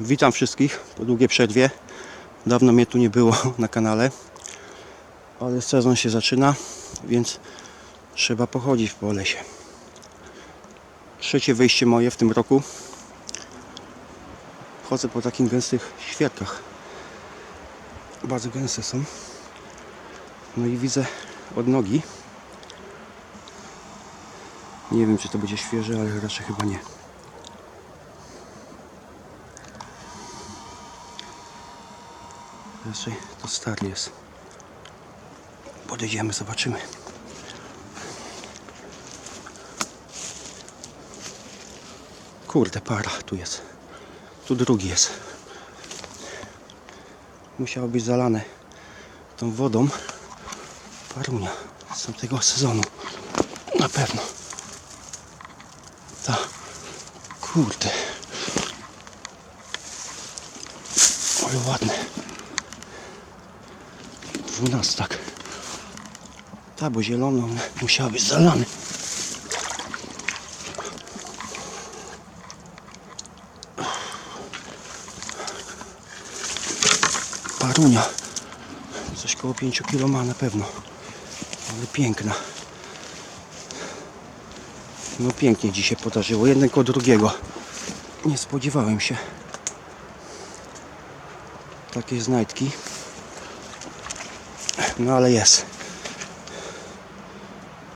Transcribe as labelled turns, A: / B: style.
A: Witam wszystkich po długiej przerwie. Dawno mnie tu nie było na kanale, ale sezon się zaczyna, więc trzeba pochodzić po lesie. Trzecie wyjście moje w tym roku. Chodzę po takich gęstych świerkach. Bardzo gęste są. No i widzę od nogi. Nie wiem, czy to będzie świeże, ale raczej chyba nie. Raczej to stary jest. Podejdziemy, zobaczymy. Kurde, para tu jest. Tu drugi jest. Musiało być zalane tą wodą. Parunia z tamtego sezonu. Na pewno. Ta. Kurde. Ale ładne. Dwunastak. Ta, bo zieloną musiała być zalany. Parunia. Coś koło 5 kg ma na pewno. Ale piękna. No pięknie dzisiaj podarzyło. Jeden koło drugiego. Nie spodziewałem się. Takie znajdki. No ale jest.